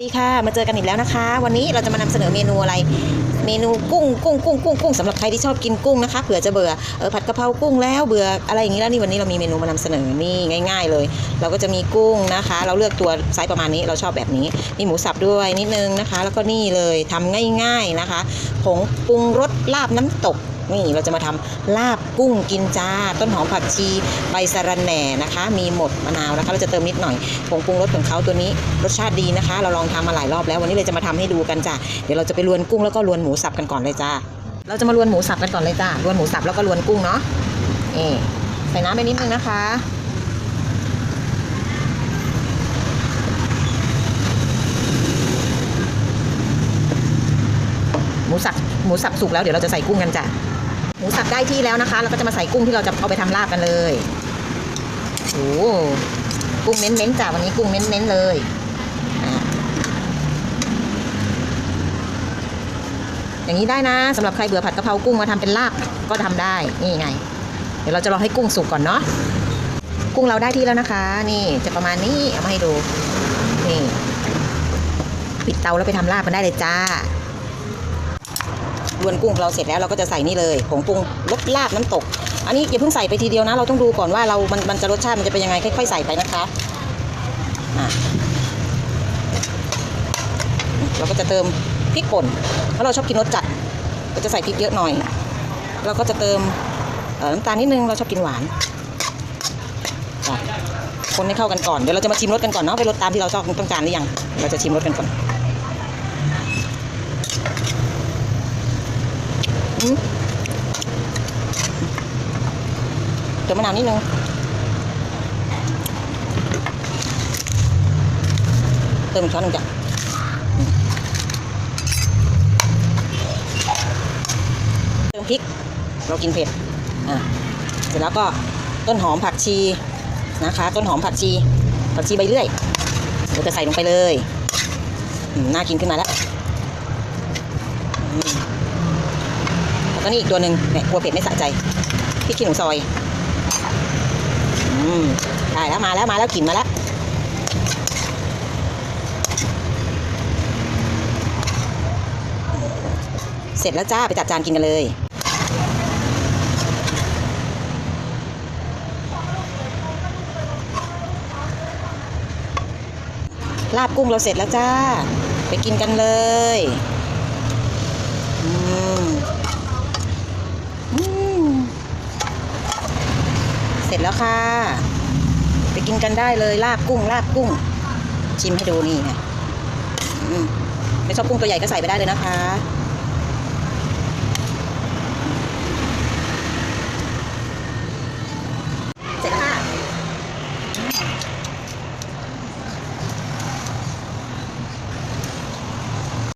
สวัสดีค่ะ มาเจอกันอีกแล้วนะคะ วันนี้เราจะมานำเสนอเมนูอะไร เมนูกุ้งกุ้งกุ้งกุ้งกุ้งสำหรับใครที่ชอบกินกุ้งนะคะเผื่อจะเบื่อเออผัดกะเพรากุ้งแล้วเบื่ออะไรอย่างนี้แล้วนี่วันนี้เรามีเมนูมานำเสนอนี่ง่าย ๆ เลย เราก็จะมีกุ้งนะคะ เราเลือกตัวไซส์ประมาณนี้เราชอบแบบนี้มีหมูสับด้วยนิดนึงนะคะ แล้วก็นี่เลยทำง่าย ๆนะคะผงปรุงรสลาบน้ำตก นี่เราจะมาทำลาบกุ้งกินจ้า ต้นหอมผักชีใบสะระแหน่นะคะ มีหมดมะนาวนะคะ เราจะเติมนิดหน่อยผงปรุงรสของเขาตัวนี้รสชาติดีนะคะ เราลองทำมาหลายรอบแล้ววันนี้เลยจะมาทำให้ดูกันจ้าเดี๋ยวเราจะไปลวนกุ้งแล้วก็ลวนหมูสับกันก่อนเลยจ้าเราจะมาลวนหมูสับกันก่อนเลยจ้าลวนหมูสับแล้วก็ลวนกุ้งเนาะนี่ใส่น้ำไปนิดนึงนะคะหมูสับหมูสับสุกแล้วเดี๋ยวเราจะใส่กุ้งกันจ้ะ หมูสับได้ที่แล้วนะคะ เราก็จะมาใส่กุ้งที่เราจะเอาไปทำลาบกันเลยโอ้กุ้งเน้นๆจ้ะวันนี้กุ้งเน้นๆเลยอย่างนี้ได้นะสำหรับใครเบื่อผัดกะเพรากุ้งมาทำเป็นลาบก็ทำได้นี่ไง เดี๋ยวเราจะรอให้กุ้งสุกก่อนเนาะกุ้งเราได้ที่แล้วนะคะ นี่จะประมาณนี้เอามาให้ดูนี่ปิดเตาแล้วไปทำลาบกันได้เลยจ้า รวนกุ้งเราเสร็จแล้วเราก็จะใส่นี่เลยผงปรุงรสลาบน้ำตก อันนี้อย่าเพิ่งใส่ไปทีเดียวนะ เราต้องดูก่อนว่าเรามันมันจะรสชาติมันจะเป็นยังไงค่อยๆใส่ไปนะคะเราก็จะเติมพริกป่นเพราะเราชอบกินรสจัด ก็จะใส่พริกเยอะหน่อย เราก็จะเติมน้ำตาลนิดนึงเราชอบกินหวานคนให้เข้ากันก่อนเดี๋ยวเราจะมาชิมรสกันก่อนเนาะไปรสตามที่เราชอบต้องการหรือยัง เราจะชิมรสกันก่อน อืมเติมมะนาวนิดนึงเติมช้อนหนึ่งจ้ะเติมพริก เรากินเผ็ด อะ เสร็จแล้วก็ต้นหอมผักชีนะคะ ต้นหอมผักชี ผักชีใบเลื่อยเราจะใส่ลงไปเลย น่ากินขึ้นมาแล้ว แล้วก็นี่อีกตัวหนึ่งเนี่ยกลัวเผ็ดไม่สะใจพริกขี้หนูซอยอืมได้แล้วมาแล้วมาแล้วกลิ่นมาแล้วเสร็จแล้วจ้าไปจัดจานกินกันเลยลาบกุ้งเราเสร็จแล้วจ้า ไปกินกันเลย อืม จแล้วค่ะ ไปกินกันได้เลยลาบกุ้งลาบกุ้ง ชิมให้ดูนี่ไงไม่ชอบกุ้งตัวใหญ่ก็ใส่ไปได้เลยนะคะเสร็จค่ะ